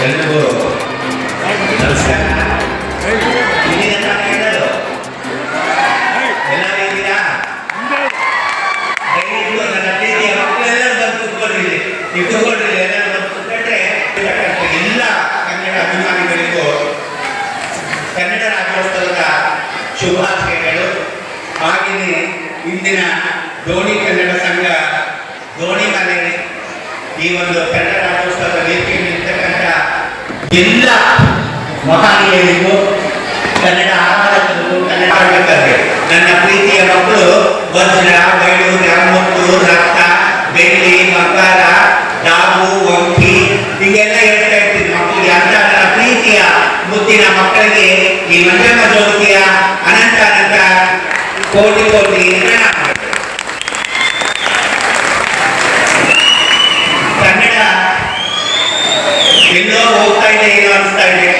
ಎಲ್ರಿಗೂ ನಮಸ್ಕಾರ ಎಲ್ಲ ಕನ್ನಡ ಅಭಿಮಾನಿಗಳಿಗೂ ಕನ್ನಡ ರಾಜ್ಯೋತ್ಸವದ ಶುಭಾಶಯಗಳು ಹಾಗೆಯೇ ಇಂದಿನ ದೋಣಿ ಕನ್ನಡ ಸಂಘ ದೋಣಿ ಮನೆ ಈ ಒಂದು ಕನ್ನಡ ರಾಜ್ಯೋತ್ಸವದ ಇರ್ತಕ್ಕಂಥ ಎಲ್ಲ ಮಹಾನೀಯರಿಗೂ ಕನ್ನಡ ಆರಾಧಕರಿಗೂ ಕನ್ನಡ ಆಡಳಿತರಿಗೆ ನನ್ನ ಪ್ರೀತಿಯ ಮಕ್ಕಳು ವಜ್ರ ಬಯಲು ರಾಮಮುತ್ತು ರಕ್ತ ಬೆಳ್ಳಿ ಬಂಗಾರ ಡಾಬು ವಂಕಿ ಹೀಗೆಲ್ಲ ಹೇಳ್ತಾ ಇರ್ತೀನಿ ಮಕ್ಕಳಿಗೆ ಅಂತ ನನ್ನ ಪ್ರೀತಿಯ ಮುದ್ದಿನ ಮಕ್ಕಳಿಗೆ ಈ ಮಂಜಮ್ಮ ಜ್ಯೋತಿಯ ಅನಂತ ಅನಂತ ಕೋಟಿ ಕೋಟಿ. ಕನ್ನಡ ಎಲ್ಲೋ ಇದೆ ಏನು ಅನಿಸ್ತಾ ಇದೆ?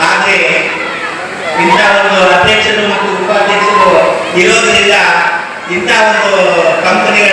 ಹಾಗೆ ಇಂಥ ಒಂದು ಅಧ್ಯಕ್ಷರು ಮತ್ತು ಉಪಾಧ್ಯಕ್ಷರು ಇರೋದ್ರಿಂದ ಇಂಥ ಒಂದು ಕಂಪನಿಗಳಲ್ಲಿ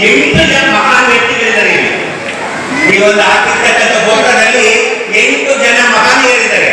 ಎಂಟು ಜನ ಮಹಾನ್ ವ್ಯಕ್ತಿಗಳಿದ್ದಾರೆ ಈ ಒಂದು ಹಾಕಿರ್ತಕ್ಕಂಥ ಫೋಟೋದಲ್ಲಿ ಎಂಟು ಜನ ಮಹನೀಯರಿದ್ದಾರೆ